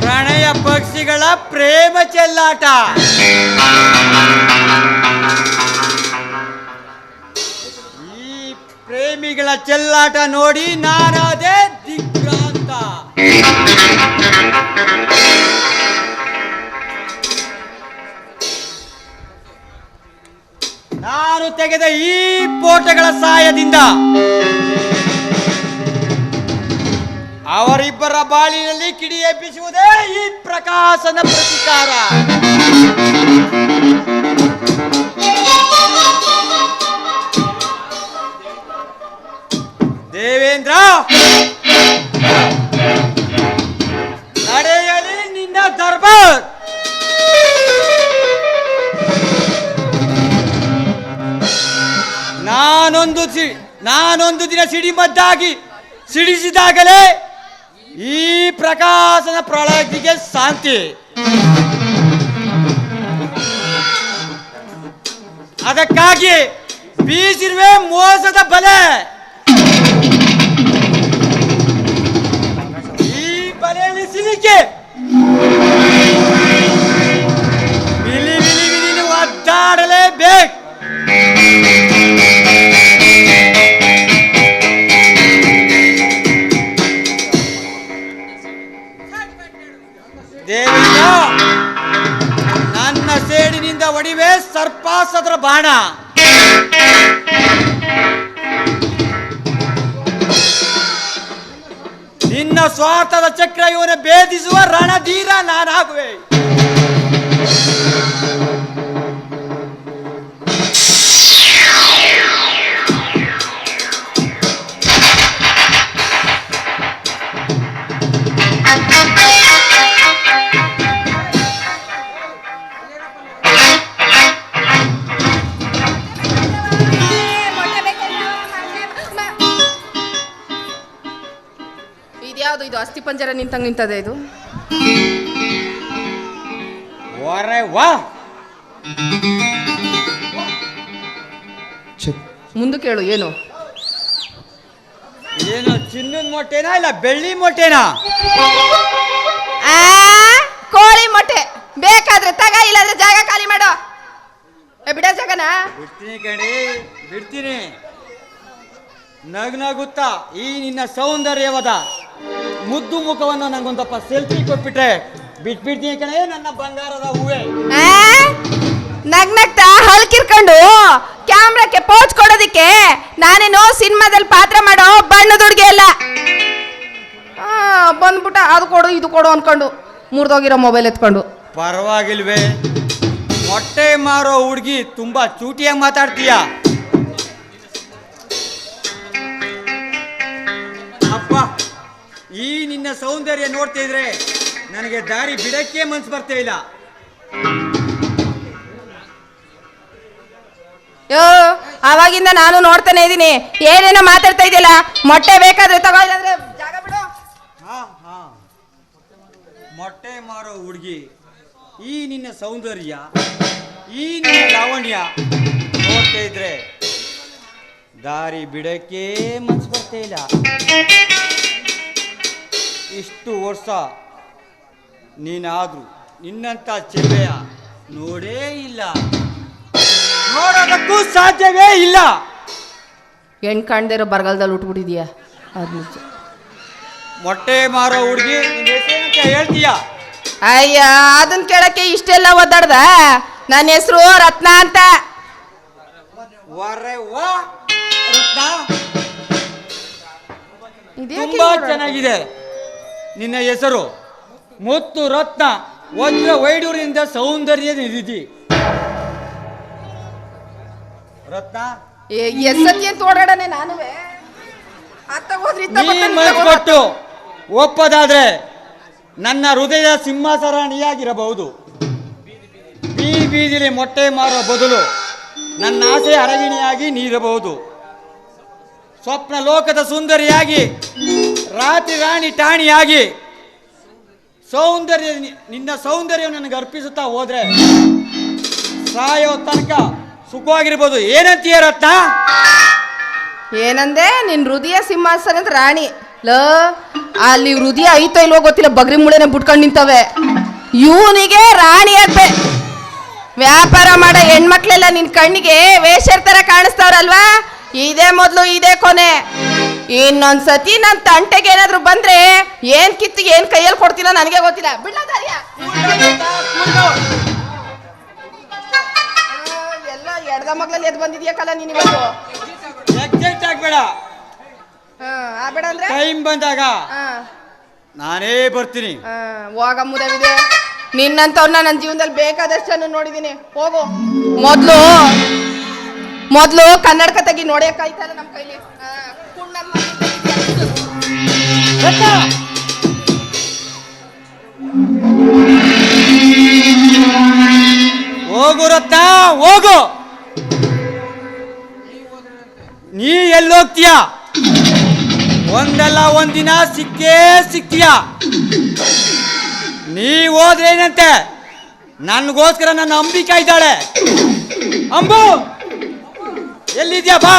ಪ್ರಣಯ ಪಕ್ಷಿಗಳ ಪ್ರೇಮ ಚೆಲ್ಲಾಟ. ಈ ಪ್ರೇಮಿಗಳ ಚೆಲ್ಲಾಟ ನೋಡಿ ನಾನಾದೆ ದಿಗ್ಭ್ರಾಂತ. ನಾನು ತೆಗೆದ ಈ ಫೋಟೋಗಳ ಸಹಾಯದಿಂದ ಅವರಿಬ್ಬರ ಬಾಳಿನಲ್ಲಿ ಕಿಡಿ ಎಬ್ಬಿಸುವುದೇ ಈ ಪ್ರಕಾಶನ ಪ್ರತಿಕಾರ. ದೇವೇಂದ್ರ! ನಾನೊಂದು ದಿನ ಸಿಡಿಮದ್ದಾಗಿ ಸಿಡಿಸಿದಾಗಲೇ ಈ ಪ್ರಕಾಶನ ಪ್ರಳಯಕ್ಕೆ ಶಾಂತಿ. ಅದಕ್ಕಾಗಿ ಬೀಸಿರುವೆ ಮೋಸದ ಬಲೆ. ಈ ಬಲೆಯಲ್ಲಿ ಸಿಲಿಕೆ. ಬಿಲಿ ಬಿಲಿ ಬಿಲಿ ದೇವಿಯ ಸರ್ಪಾಸದ್ರ ಬಾಣ. ನಿನ್ನ ಸ್ವಾರ್ಥದ ಚಕ್ರ ಇವನ ಭೇದಿಸುವ ರಣಧೀರ ನಾನಾಗುವೆ. ಇದು ಅಸ್ಥಿ ಪಂಜರ ನಿಂತಂಗ್ ನಿಂತದೆ ಇದು. ಒರೆ ವಾ. ಮುಂದೆ ಕೇಳು ಏನು? ಏನು ಚಿನ್ನದ ಮೊಟ್ಟೆನಾ ಇಲ್ಲ ಬೆಳ್ಳಿ ಮೊಟ್ಟೆನಾ? ಆ, ಕೋಳಿ ಮೊಟ್ಟೆ. ಬೇಕಾದ್ರೆ ತಗ ಇಲ್ಲಾದ್ರೆ ಜಾಗ ಖಾಲಿ ಮಾಡೋ. ಏ ಬಿಡ ಜಾಗನ? ಬಿಡ್ತೀನಿ ಕಣಿ ಬಿಡ್ತೀನಿ. ನಗ್ ನಗುತ್ತಾ ಈ ನಿನ್ನ ಸೌಂದರ್ಯವದ. ಮುದ್ದು ಮುಖವನ್ನು ನಂಗೊಂದಪ್ಪ ಸೆಲ್ಫಿ ಕೊಟ್ಬಿಟ್ರೆ. ಬಿಟ್ಬಿಡ್ತೀನಿ ಕಣೆ ನನ್ನ ಬಂಗಾರದ ಹೂವೆ. ಆ, ನಗ್ ನಗ್ತಾ ಹಲ್ಕಿರ್ಕೊಂಡು ಕ್ಯಾಮ್ರಾಕ್ಕೆ ಪೋಚ್ ಕೊಡೋದಿಕ್ಕೆ ನಾನೇನು ಸಿನಿಮಾದಲ್ಲಿ ಪಾತ್ರ ಮಾಡೋ ಬಣ್ಣದ ಹುಡುಗಿ ಅಲ್ಲ. ಆ, ಬಂದ್ಬಿಟ್ಟ ಅದು ಕೊಡು ಇದು ಕೊಡು ಅನ್ಕೊಂಡು ಮುರಿದೋಗಿರೋ ಮೊಬೈಲ್ ಎತ್ಕೊಂಡು. ಪರವಾಗಿಲ್ವೇ. ಮೊಟ್ಟೆ ಮಾರೋ ಹುಡುಗಿ ತುಂಬಾ ಚೂಟಿಯಾಗಿ ಮಾತಾಡ್ತೀಯ? ಈ ನಿನ್ನ ಸೌಂದರ್ಯ ನೋಡ್ತಾ ಇದ್ರೆ ನನಗೆ ದಾರಿ ಬಿಡಕ್ಕೆ ಮನ್ಸು ಬರ್ತಾ ಇಲ್ಲ. ಯೋ ಅವಾಗಿಂದ ನಾನು ನೋಡ್ತಾನೆ ಇದ್ದೀನಿ. ಏನೇನೋ ಮಾತಾಡ್ತಾ ಇದೆಯಲ್ಲ ಮೊಟ್ಟೆ ಬೇಕಾದ್ರೆ ತಗೋ ಇಲ್ಲಾಂದ್ರೆ ಜಾಗ ಬಿಡು. ಹಾ ಹಾ. ಮೊಟ್ಟೆ ಮಾರೋ ಹುಡುಗಿ ಈ ನಿನ್ನ ಸೌಂದರ್ಯ ಈ ನಿನ್ನ ಲಾವಣ್ಯ ನೋಡ್ತಾ ಇದ್ರೆ ದಾರಿ ಬಿಡಕ್ಕೆ ಮನ್ಸು ಬರ್ತಾ ಇಲ್ಲ. ಇಷ್ಟು ವರ್ಷ ನೀನಾದ್ರೂ ನಿನ್ನಂತ ಚೆಲ್ಲೆಯ ನೋಡೇ ಇಲ್ಲ. ನೋಡೋದಕ್ಕೂ ಸಾಧ್ಯವೇ ಇಲ್ಲ. ಹೆಣ್ ಕಾಣ್ದೇ ಇರೋ ಬರಗಾಲದಲ್ಲಿ ಉಟ್ಬಿಟ್ಟಿದ್ಯಾ? ಅದು ನಿಜ. ಮೊಟ್ಟೆ ಮಾರೋ ಹುಡುಗಿ ಹೇಳ್ತೀಯ? ಅಯ್ಯ ಅದನ್ನ ಕೇಳಕ್ಕೆ ಇಷ್ಟೆಲ್ಲ ಒದ್ದಾಡ್ದ? ನನ್ನ ಹೆಸರು ರತ್ನ ಅಂತ. ವರೆ ವಾ ರತ್ನ. ಇದ್ಯಾಕೆ ತುಂಬಾ ಚೆನ್ನಾಗಿದೆ. ನಿನ್ನ ಹೆಸರು? ಮುತ್ತು ರತ್ನ. ವಜ್ರ ವೈಡೂರಿನಿಂದ ಸೌಂದರ್ಯ ನಿಧಿ. ರತ್ನ? ಏ, ಎಷ್ಟ್ ಸತಿ ಅಂತ ಓಡಾಡನೆ ನಾನುವೆ? ಅತ್ತ ಹೋದ್ರಿ ಇತ್ತ ನೀ ಬರ್ತಾನೆ, ಇತ್ತ ಮನಸ್ಸು ಹೋದ್ರೆ ಕೊಟ್ಟು ಒಪ್ಪದಾದ್ರೆ ನನ್ನ ಹೃದಯ ಸಿಂಹಾಸರಾಣಿಯಾಗಿರಬಹುದು. ಬೀ ಬೀದಿಲಿ ಮೊಟ್ಟೆ ಮಾರುವ ಬದಲು ನನ್ನ ಆಸೆ ಅರಗಿಣಿಯಾಗಿ ನೀರಬಹುದು. ಸ್ವಪ್ನ ಲೋಕದ ಸುಂದರಿಯಾಗಿ ರಾತ್ರಿ ರಾಣಿ ಟಾಣಿಯಾಗಿ ಸೌಂದರ್ಯ ನಿನ್ನ ಸೌಂದರ್ಯವನ್ನು ನನಗೆ ಅರ್ಪಿಸುತ್ತಾ ಹೋದ್ರೆ ಸಾಯೋ ತನಕ ಸುಖವಾಗಿರ್ಬೋದು. ಏನಂತೀಯ ರತ್ನ? ಏನಂದೆ? ನಿನ್ ಹೃದಯ ಸಿಂಹಾಸನದ ರಾಣಿ. ಲ, ಅಲ್ಲಿ ಹೃದಯ ಐತೋ ಇಲ್ವೋ ಗೊತ್ತಿಲ್ಲ. ಬಗ್ರಿ ಮುಳೆನೆ ಬಿಟ್ಕೊಂಡು ನಿಂತವೆ. ಇವನಿಗೆ ರಾಣಿ ಆಗ್ಬೇ ವ್ಯಾಪಾರ ಮಾಡೋ ಹೆಣ್ಮಕ್ಳೆಲ್ಲ ನಿನ್ ಕಣ್ಣಿಗೆ ವೇಷರ್ ತರ ಕಾಣಿಸ್ತಾವ್ರಲ್ವಾ? ಇದೇ ಮೊದಲು, ಇದೇ ಕೊನೆ. ಇನ್ನೊಂದ್ಸತಿ ನನ್ ತಂಟೆಗೆ ಏನಾದ್ರು ಬಂದ್ರೆ ಏನ್ ಕಿತ್ತು ಏನ್ ಕೈಯಲ್ಲಿ ಕೊಡ್ತೀನೋ ನನಗೆ ಗೊತ್ತಿಲ್ಲ. ಬಿಡ್ಲ ದಾರಿಯ? ಎಲ್ಲ ಎಡ್ದ ಮಗ್ಳಲ್ಲಿ ಎದ್ ಬಂದಿದ್ಯಾಕಲ್ಲ ನೀನ್ ಇವತ್ತು? ಎಕ್ಸೈಟ್ ಆಗ್ಬೇಡ. ಹಾ ಆಗ್ಬೇಡ ಅಂದ್ರೆ? ಟೈಮ್ ಬಂದಾಗ ಹಾ ನಾನೇ ಬರ್ತೀನಿ. ಹಾ ಹೋಗ ಮುದವಿದೆ. ನಿನ್ನಂತವ್ರನ್ನ ನನ್ನ ಜೀವನದಲ್ಲಿ ಬೇಕಾದಷ್ಟನ್ನು ನೋಡಿದೀನಿ. ಹೋಗು. ಮೊದಲು ಮೊದಲು ಕನ್ನಡಕ ತೆಗಿ ನೋಡಿಯಕ್ಕಾಯ್ತಲ್ಲ ನಮ್ಮ ಕೈಲಿ. ಹೋಗು ಹೋಗು. ನೀ ಎಲ್ಲೋಗ್ತೀಯ ಒಂದಲ್ಲ ಒಂದಿನ ಸಿಕ್ಕೇ ಸಿಕ್ತೀಯ? ನೀ ಹೋದ್ರೇನಂತೆ ನನಗೋಸ್ಕರ ನನ್ನ ಅಂಬಿಕಾ ಇದ್ದಾಳೆ. ಅಂಬು, ಎಲ್ಲಿದ್ಯಾ ಬಾ.